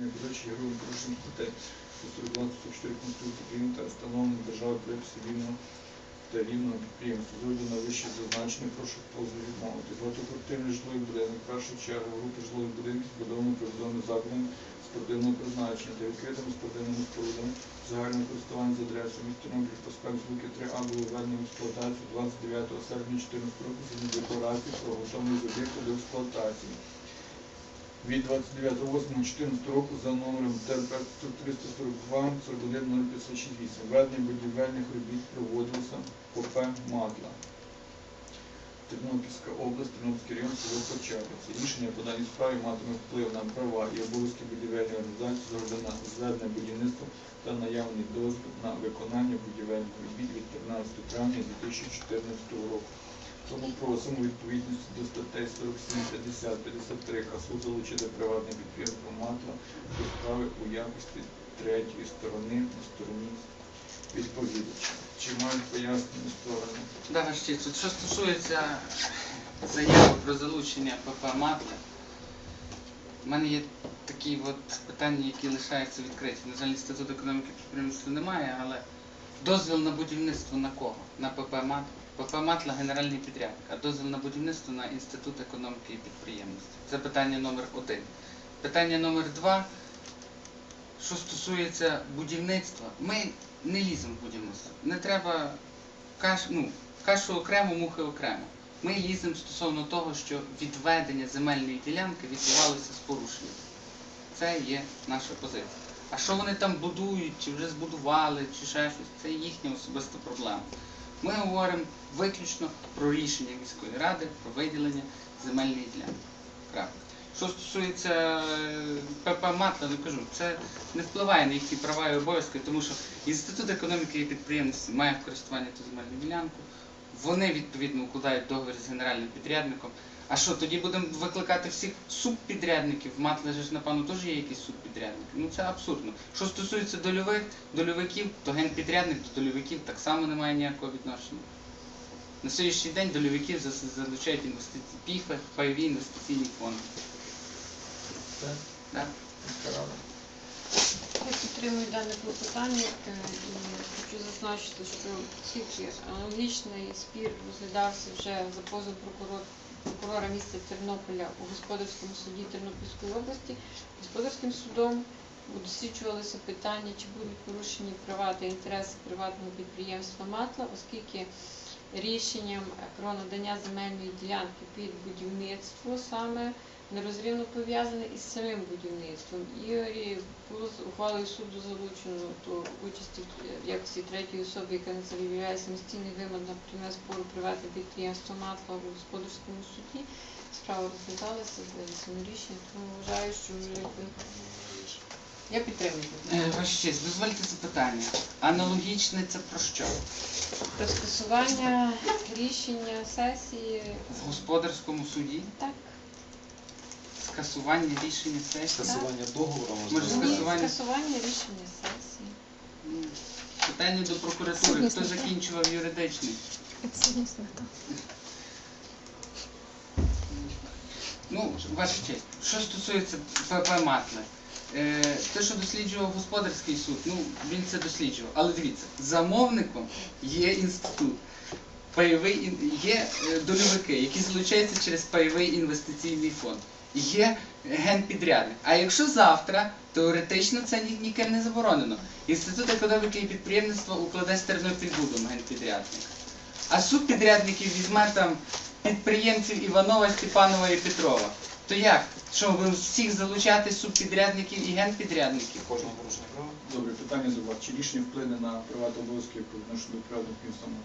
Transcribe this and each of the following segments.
Найбільші грубим порушенням статей 142 Конституції України та встановлення держави проєкту цивільного та рівного підприємства. З на вище зазначення прошу позов відмовити. Багатоквартирний житловий будинок, першу чергу групи житлових будинків, збудовані прибудовими закладами спортивного призначення та відкритими спортивними спорудами загального користування з адресою місто Тернопіль, проспект Звуки 3А було введено в експлуатацію 29 серпня 2014 року згідно декларації про готовність об'єкту до експлуатації від 29.08.14 року за номером ТРП 342 41 058. Ведення будівельних робіт проводилося ПП «Матла». Тернопільська область, Тернопільський район, село Початиці. Рішення по даній справі матиме вплив на права і обов'язки будівельної організації з огляду на зведення будівництва та наявний дозвіл на виконання будівельних робіт від 13 травня 2014 року. Тому просимо у відповідності до статей 47, 50, 53 КАСУ залучити приватне підприємство МАТЛА до справи у якості третьої сторони на стороні відповідача. Чи мають пояснені сторони? Да, честь, от що стосується заяви про залучення ПП «Матли», в мене є такі от питання, які лишаються відкриті. На жаль, інститут економіки підприємства немає, але дозвіл на будівництво на кого? На ПП «Матла». ПП «Матла» – генеральний підрядник, а дозвіл на будівництво на Інститут економіки і підприємництва. Це питання номер один. Питання номер два. Що стосується будівництва, ми не ліземо в будівництво. Не треба каш, ну, кашу окремо, мухи окремо. Ми ліземо стосовно того, що відведення земельної ділянки відбувалося з порушенням. Це є наша позиція. А що вони там будують, чи вже збудували, чи ще щось, це їхня особиста проблема. Ми говоримо виключно про рішення міської ради про виділення земельної ділянки. Що стосується е, ПП Матла, не кажу, це не впливає на їхні права і обов'язки, тому що Інститут економіки і підприємності має в користуванні ту земельну ділянку. Вони відповідно укладають договір з генеральним підрядником. А що, тоді будемо викликати всіх субпідрядників? В Матле ж, напевно, теж є якісь субпідрядники. Ну це абсурдно. Що стосується дольових, дольовиків, то генпідрядник до дольовиків так само не має ніякого відношення. На сьогоднішній день дольовиків залучають інвестиції ПІФи, пайові інвестиційні фонди. Це Так? Підтримую дане клопотання е, і хочу зазначити, що тільки аналогічний спір розглядався вже за позов прокурор, прокурора міста Тернополя у господарському суді Тернопільської області. Господарським судом досліджувалися питання, чи будуть порушені права та інтереси приватного підприємства Матла, оскільки рішенням про надання земельної ділянки під будівництво саме нерозривно пов'язане із самим будівництвом. І е, було з ухвалою суду залучено до участі в- в якості третьої особи, яка на це виявляє самостійний вимог на прийме спору приватне підприємство МАТЛА у господарському суді. Справа розглядалася за рішення, тому вважаю, що вже я підтримую. Е, Ваша честь, дозвольте запитання. Аналогічне це про що? Про скасування рішення сесії В господарському суді так. Скасування рішення сесії. Скасування договору Може, можливо. Ні, скасування? скасування рішення сесії. Ну, Питання до прокуратури. Хто закінчував юридичний? Ну, ваша честь, що стосується ПП Матли, е, те, що досліджував господарський суд, ну він це досліджував. Але дивіться, замовником є інститут. Пайовий ін- є е, дольовики, які залучаються через пайовий інвестиційний фонд. Є генпідрядник. А якщо завтра, теоретично це ні- ніким не заборонено. Інститут економіки і підприємництва укладе з Тернопільбудом генпідрядник. А субпідрядників візьме там підприємців Іванова, Степанова і Петрова. То як? Що будемо всіх залучати субпідрядників і генпідрядників? Кожного порушення права. Добре, питання вас. Чи рішення вплине на права та обов'язки по відношенню до приватних підприємств?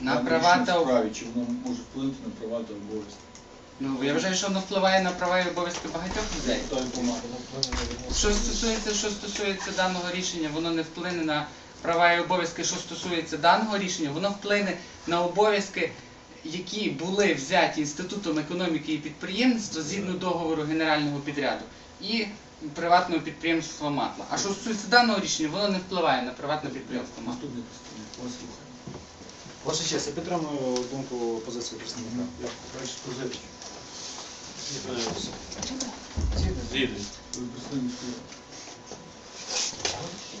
На права та в чи воно може вплинути на права та обов'язки? Ну я вважаю, що воно впливає на права і обов'язки багатьох людей. Що стосується, що стосується даного рішення, воно не вплине на права і обов'язки. Що стосується даного рішення, воно вплине на обов'язки, які були взяті Інститутом економіки і підприємництва згідно договору генерального підряду і приватного підприємства Матла. А що стосується даного рішення, воно не впливає на приватне підприємство Матла. Слухаю. Ваша честь, я підтримую думку позиції представника.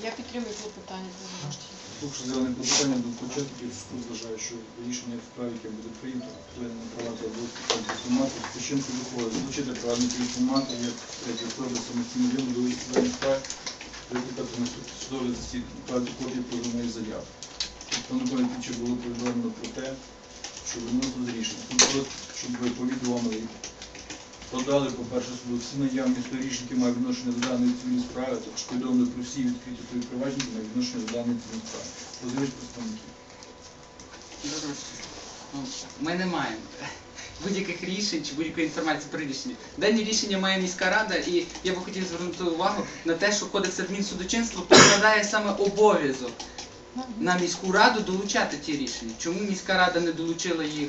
Я підтримую клопотання позивачів. Слухавши зелене клопотання до початків, суд вважає, що рішення в справі, яке буде прийнято, впливає на права та обов'язки інформату, спочинку виходить? Залучити правильника інформатора як третій особи самостійно до справи, викликати на суд- судове засідання, правити копії позовної заяви. Представникові пічі було повідомлено про те, що виносили рішення. Суд щоб ви повідомили подали, по-перше, суду всі наявні рішення, які мають відношення до даної цивільної справи, також повідомили про всі відкриті та приважні, які мають відношення до даної цивільної справи. Позивач представників. Ну, Ми не маємо будь-яких рішень чи будь-якої інформації про рішення. Дані рішення має міська рада, і я би хотів звернути увагу на те, що Кодекс адмінсудочинства покладає саме обов'язок на міську раду долучати ті рішення. Чому міська рада не долучила їх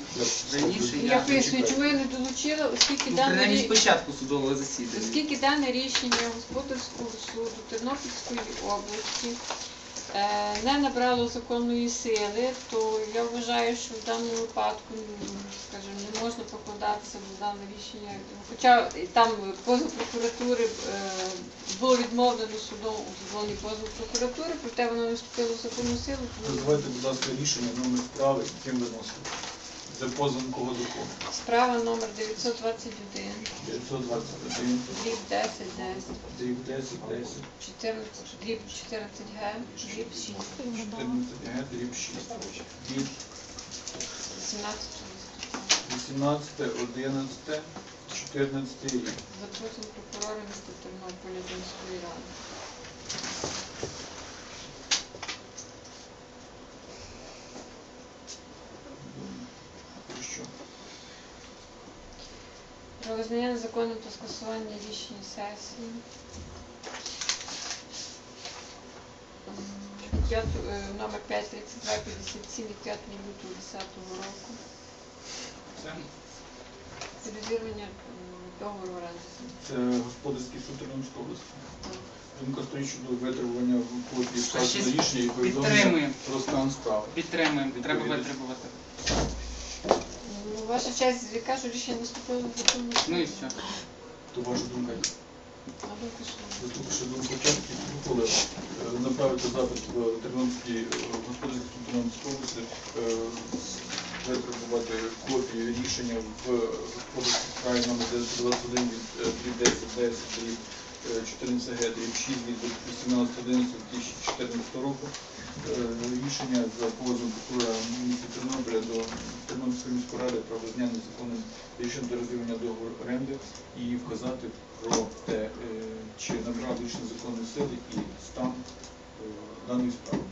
раніше? Я поясню, чому я не долучила, оскільки Ну, дане, принаймні рі- спочатку судового засідання. оскільки дане рішення Господарського суду Тернопільської області не набрало законної сили, то я вважаю, що в даному випадку, м, скажімо, не можна покладатися на дане рішення. Хоча там позов прокуратури е, було відмовлено судом у задоволенні позов прокуратури, проте воно не вступило в законну силу. тому Називайте, будь ласка, рішення, номер справи, яким виносили. Це позов кого кого. Справа номер 921, 921, дріб 10, 10. дріб 10, 10, 14, дріб 14 Г, дріб 6, 14, г, дріб 6. Від 17 18, 11, 14 рік. Запросимо прокурора міста Тернополя до міської ради. Про що? Про визнання незаконним та скасування рішення сесії. П'ят- е, Номер 53257 від 5 лютого 10 року. Це, Реалізування договору оренди. це господарський суд Тернопільської області. Думка стоїть щодо витребування в копії вказаного рішення і повідомлення підтримуємо. про стан справи. Підтримуємо, треба витребувати. Ваша честь, я кажу, рішення в законну Ну і все. То ваша думка. На думку суду. Заслухавши думку учасників, ухвалив е, направити запит в Тернопільський господарський суд Тернопільської області, витребувати копію рішення в господарській справі номер 921 від е, 1010 від 14 г 6 від 18.11.2014 року. Е, Рішення за позовом прокурора міста Тернополя до Тернопільської міської ради про визнання незаконним рішення до розірвання договору оренди і вказати про те, е, чи набрав рішення законної сили і стан е, даної справи.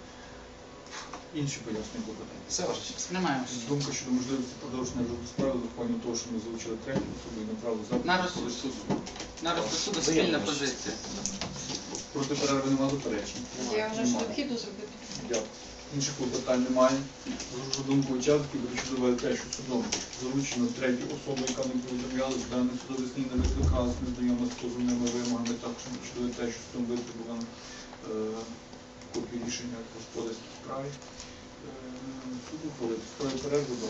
Інші пояснення клопотання. Все ваше честь. Немає. Думка щодо можливості продовження розгляду справи з урахуванням того, що ми залучили третю особу і направили запит. На розсуд суду. На розсуд суду спільна позиція. Проти перерви немає заперечень. Я вважаю, що необхідно зробити. Дякую. Інших клопотань немає. Зрозуміло думку учасників, довели те, що судом залучено третю особу, яка не повідомляла, що даний судовий слід не викликалась, не знайома з позовними вимогами, також чудове те, що судом витребувано е, копію рішення в господарській справі. Е, суд ухвалив справи перерву до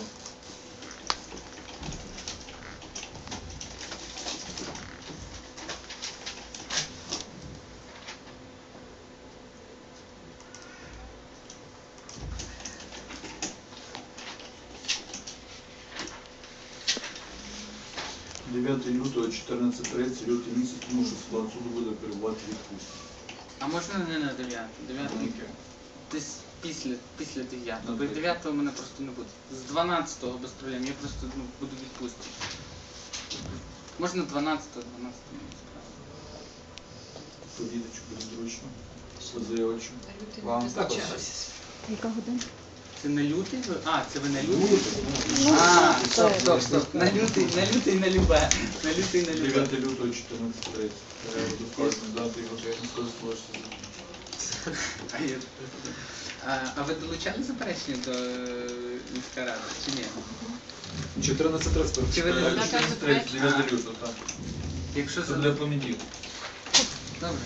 Дев'яте лютого 14.30, лютий місяць, тому що склад суду буде перебувати в. А можна не на 9? 9 Думки. десь після, після 9. Ну, Бо так. 9 мене просто не буде. З 12-го без проблем. Я просто ну, буду в відпустці. Можна 12-го, 12-го. Повідачу буде зручно. Позивачу. Вам також. Яка година? Це не лютий? А, це ви на лютий? А, стоп, стоп, стоп. На лютий, на лютий, на любе. На лютий, на любе. 9 лютого 14.30. Перерву до вказаної дати і години скористуватися. А, ви долучали заперечення до е, міська ради, чи ні? 14.30. Чи ви не Так, 14.30, 9 лютого, так. Якщо Це за... буде понеділок. Добре.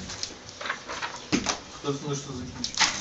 Хто знає, що закінчить?